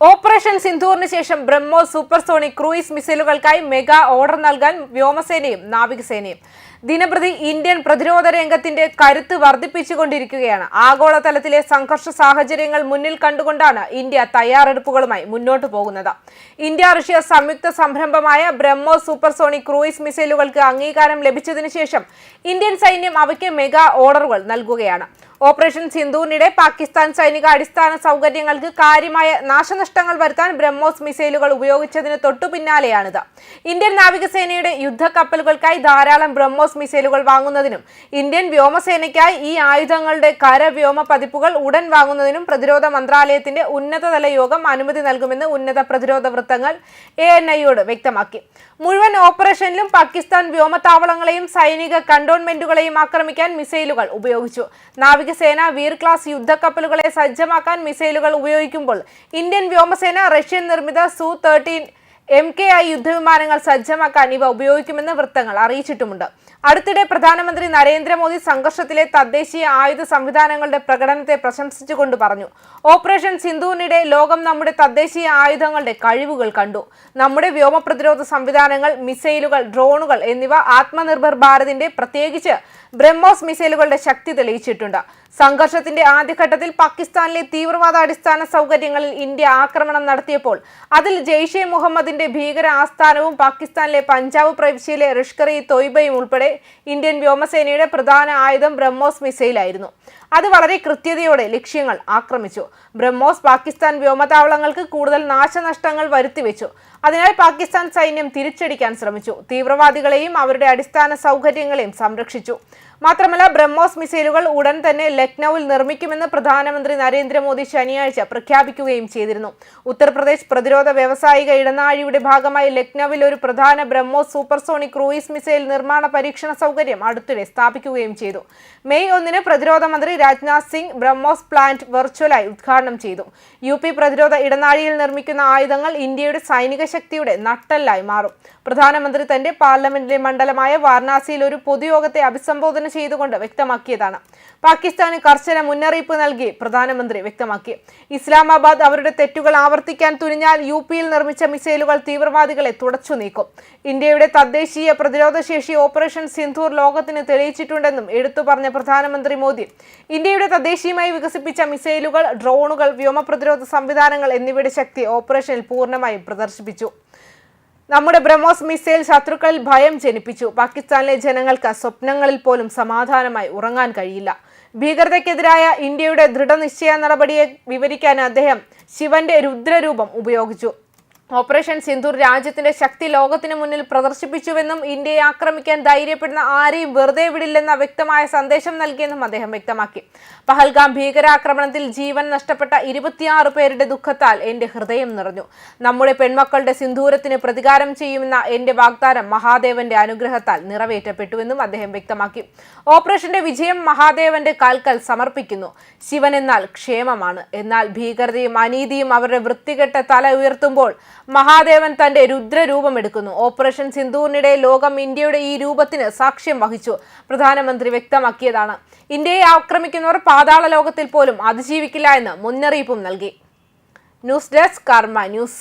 Operation സിന്ധൂറിന് ശേഷം BrahMos supersonic cruise മിസൈലുകൾക്കായി മെഗാ ഓർഡർ നൽകാൻ വ്യോമസേനയും നാവികസേനയും. ദിനപ്രതി ഇന്ത്യൻ പ്രതിരോധ രംഗത്തിന്റെ കരുത്ത് വർദ്ധിപ്പിച്ചുകൊണ്ടിരിക്കുകയാണ്. ആഗോളതലത്തിലെ സംഘർഷ സാഹചര്യങ്ങൾ മുന്നിൽ കണ്ടുകൊണ്ടാണ് ഇന്ത്യ തയ്യാറെടുപ്പുകളുമായി മുന്നോട്ടു പോകുന്നത്. ഇന്ത്യ റഷ്യ സംയുക്ത സംരംഭമായ ബ്രഹ്മോ സൂപ്പർസോണിക് ക്രൂയിസ് മിസൈലുകൾക്ക് അംഗീകാരം ലഭിച്ചതിനു ശേഷം ഇന്ത്യൻ സൈന്യം അവയ്ക്ക് മെഗാ ഓർഡറുകൾ നൽകുകയാണ്. ഓപ്പറേഷൻ സിന്ധൂറിനിടെ പാകിസ്ഥാൻ സൈനിക അടിസ്ഥാന സൗകര്യങ്ങൾക്ക് കാര്യമായ നാശനഷ്ടങ്ങൾ വരുത്താൻ ബ്രഹ്മോസ് മിസൈലുകൾ ഉപയോഗിച്ചതിന് തൊട്ടു പിന്നാലെയാണിത് ഇന്ത്യൻ നാവികസേനയുടെ യുദ്ധക്കപ്പലുകൾക്കായി ധാരാളം ബ്രഹ്മോസ് മിസൈലുകൾ വാങ്ങുന്നതിനും ഇന്ത്യൻ വ്യോമസേനയ്ക്കായി ഈ ആയുധങ്ങളുടെ കര വ്യോമ പതിപ്പുകൾ ഉടൻ വാങ്ങുന്നതിനും പ്രതിരോധ മന്ത്രാലയത്തിന്റെ ഉന്നതതല യോഗം അനുമതി നൽകുമെന്ന് ഉന്നത പ്രതിരോധ വൃത്തങ്ങൾ എ എൻ ഐയോട് വ്യക്തമാക്കി. മുഴുവൻ ഓപ്പറേഷനിലും പാകിസ്ഥാൻ വ്യോമത്താവളങ്ങളെയും സൈനിക കണ്ടോൺമെന്റുകളെയും ആക്രമിക്കാൻ മിസൈലുകൾ ഉപയോഗിച്ചു. നാവികസേന വീർ ക്ലാസ് യുദ്ധക്കപ്പലുകളെ സജ്ജമാക്കാൻ മിസൈലുകൾ ഉപയോഗിക്കുമ്പോൾ ഇന്ത്യൻ വ്യോമസേന റഷ്യൻ നിർമ്മിത സു തേർട്ടീൻ എം കെ ഐ യുദ്ധവിമാനങ്ങൾ സജ്ജമാക്കാൻ ഇവ ഉപയോഗിക്കുമെന്ന് വൃത്തങ്ങൾ അറിയിച്ചിട്ടുമുണ്ട്. അടുത്തിടെ പ്രധാനമന്ത്രി നരേന്ദ്രമോദി സംഘർഷത്തിലെ തദ്ദേശീയ ആയുധ സംവിധാനങ്ങളുടെ പ്രകടനത്തെ പ്രശംസിച്ചുകൊണ്ട് പറഞ്ഞു. ഓപ്പറേഷൻ സിന്ധുവിനിടെ ലോകം നമ്മുടെ തദ്ദേശീയ ആയുധങ്ങളുടെ കഴിവുകൾ കണ്ടു. നമ്മുടെ വ്യോമ പ്രതിരോധ സംവിധാനങ്ങൾ മിസൈലുകൾ ഡ്രോണുകൾ എന്നിവ ആത്മനിർഭർ ഭാരതിന്റെ പ്രത്യേകിച്ച് ബ്രഹ്മോസ് മിസൈലുകളുടെ ശക്തി തെളിയിച്ചിട്ടുണ്ട്. സംഘർഷത്തിന്റെ ആദ്യഘട്ടത്തിൽ പാകിസ്ഥാനിലെ തീവ്രവാദ അടിസ്ഥാന സൗകര്യങ്ങളിൽ ഇന്ത്യ ആക്രമണം നടത്തിയപ്പോൾ അതിൽ ജെയ്ഷെ മുഹമ്മദിന്റെ ഭീകര ആസ്ഥാനവും പാകിസ്ഥാനിലെ പഞ്ചാബ് പ്രവിശ്യയിലെ റിഷ്കറി തൊയ്ബയും ഉൾപ്പെടെ ഇന്ത്യൻ വ്യോമസേനയുടെ പ്രധാന ആയുധം ബ്രഹ്മോസ് മിസൈലായിരുന്നു. അത് വളരെ കൃത്യതയോടെ ലക്ഷ്യങ്ങൾ ആക്രമിച്ചു. ബ്രഹ്മോസ് പാകിസ്ഥാൻ വ്യോമതാവളങ്ങൾക്ക് കൂടുതൽ നാശനഷ്ടങ്ങൾ വരുത്തിവെച്ചു. അതിനാൽ പാകിസ്ഥാൻ സൈന്യം തിരിച്ചടിക്കാൻ ശ്രമിച്ചു. തീവ്രവാദികളെയും അവരുടെ അടിസ്ഥാന സൗകര്യങ്ങളെയും സംരക്ഷിച്ചു. മാത്രമല്ല ബ്രഹ്മോസ് മിസൈലുകൾ ഉടൻ തന്നെ ലക്നൌവിൽ നിർമ്മിക്കുമെന്ന് പ്രധാനമന്ത്രി നരേന്ദ്രമോദി ശനിയാഴ്ച പ്രഖ്യാപിക്കുകയും ചെയ്തിരുന്നു. ഉത്തർപ്രദേശ് പ്രതിരോധ വ്യവസായിക ഇടനാഴിയുടെ ഭാഗമായി ലക്നൌവിൽ ഒരു പ്രധാന ബ്രഹ്മോസ് സൂപ്പർസോണിക് ക്രൂയിസ് മിസൈൽ നിർമ്മാണ പരീക്ഷണ സൗകര്യം അടുത്തിടെ സ്ഥാപിക്കുകയും ചെയ്തു. മെയ് ഒന്നിന് പ്രതിരോധ മന്ത്രി രാജ്നാഥ് സിംഗ് ബ്രഹ്മോസ് പ്ലാന്റ് വെർച്വലായി ഉദ്ഘാടനം ചെയ്തു. യു പി പ്രതിരോധ ഇടനാഴിയിൽ നിർമ്മിക്കുന്ന ആയുധങ്ങൾ ഇന്ത്യയുടെ സൈനിക ശക്തിയുടെ നട്ടല്ലായി മാറും. പ്രധാനമന്ത്രി തന്റെ പാർലമെന്റിലെ മണ്ഡലമായ വാരണാസിയിൽ ഒരു പൊതുയോഗത്തെ അഭിസംബോധന ചെയ്തുകൊണ്ട് വ്യക്തമാക്കിയതാണ്. പാകിസ്ഥാന് കർശന മുന്നറിയിപ്പ് നൽകി പ്രധാനമന്ത്രി വ്യക്തമാക്കി. ഇസ്ലാമാബാദ് അവരുടെ തെറ്റുകൾ ആവർത്തിക്കാൻ തുനിഞ്ഞാൽ യു പിയിൽ നിർമ്മിച്ച മിസൈലുകൾ തീവ്രവാദികളെ തുടച്ചു നീക്കും. ഇന്ത്യയുടെ തദ്ദേശീയ പ്രതിരോധ ശേഷി ഓപ്പറേഷൻ സിന്ധൂർ ലോകത്തിന് തെളിയിച്ചിട്ടുണ്ടെന്നും എടുത്തു പറഞ്ഞ പ്രധാനമന്ത്രി മോദി. ഇന്ത്യയുടെ തദ്ദേശീയമായി വികസിപ്പിച്ച മിസൈലുകൾ ഡ്രോണുകൾ വ്യോമ പ്രതിരോധ സംവിധാനങ്ങൾ എന്നിവയുടെ ശക്തി ഓപ്പറേഷനിൽ പൂർണമായും പ്രദർശിപ്പിച്ചു. നമ്മുടെ ബ്രഹ്മോസ് മിസൈൽ ശത്രുക്കളിൽ ഭയം ജനിപ്പിച്ചു. പാകിസ്ഥാനിലെ ജനങ്ങൾക്ക് സ്വപ്നങ്ങളിൽ പോലും സമാധാനമായി ഉറങ്ങാൻ കഴിയില്ല. ഭീകരതയ്ക്കെതിരായ ഇന്ത്യയുടെ ദൃഢനിശ്ചയ നടപടിയെ വിവരിക്കാൻ അദ്ദേഹം ശിവന്റെ രുദ്രരൂപം ഉപയോഗിച്ചു. ഓപ്പറേഷൻ സിന്ധൂർ രാജ്യത്തിന്റെ ശക്തി ലോകത്തിന് മുന്നിൽ പ്രദർശിപ്പിച്ചുവെന്നും ഇന്ത്യയെ ആക്രമിക്കാൻ ധൈര്യപ്പെടുന്ന ആരെയും വെറുതെ വിടില്ലെന്ന വ്യക്തമായ സന്ദേശം നൽകിയെന്നും അദ്ദേഹം വ്യക്തമാക്കി. പഹൽഗാം ഭീകരാക്രമണത്തിൽ ജീവൻ നഷ്ടപ്പെട്ട ഇരുപത്തിയാറ് പേരുടെ ദുഃഖത്താൽ എന്റെ ഹൃദയം നിറഞ്ഞു. നമ്മുടെ പെൺമക്കളുടെ സിന്ധൂരത്തിന് പ്രതികാരം ചെയ്യുമെന്ന എന്റെ വാഗ്ദാനം മഹാദേവന്റെ അനുഗ്രഹത്താൽ നിറവേറ്റപ്പെട്ടുവെന്നും അദ്ദേഹം വ്യക്തമാക്കി. ഓപ്പറേഷന്റെ വിജയം മഹാദേവന്റെ കാൽക്കൽ സമർപ്പിക്കുന്നു. ശിവൻ എന്നാൽ ക്ഷേമമാണ്. എന്നാൽ ഭീകരതയും അനീതിയും അവരുടെ വൃത്തികെട്ട തല ഉയർത്തുമ്പോൾ മഹാദേവൻ തന്റെ രുദ്രരൂപം എടുക്കുന്നു. ഓപ്പറേഷൻ സിന്ധൂറിനിടെ ലോകം ഇന്ത്യയുടെ ഈ രൂപത്തിന് സാക്ഷ്യം വഹിച്ചു. പ്രധാനമന്ത്രി വ്യക്തമാക്കിയതാണ്. ഇന്ത്യയെ ആക്രമിക്കുന്നവർ പാതാള ലോകത്തിൽ പോലും അതിജീവിക്കില്ല എന്ന് മുന്നറിയിപ്പും നൽകി. News desk Karma news.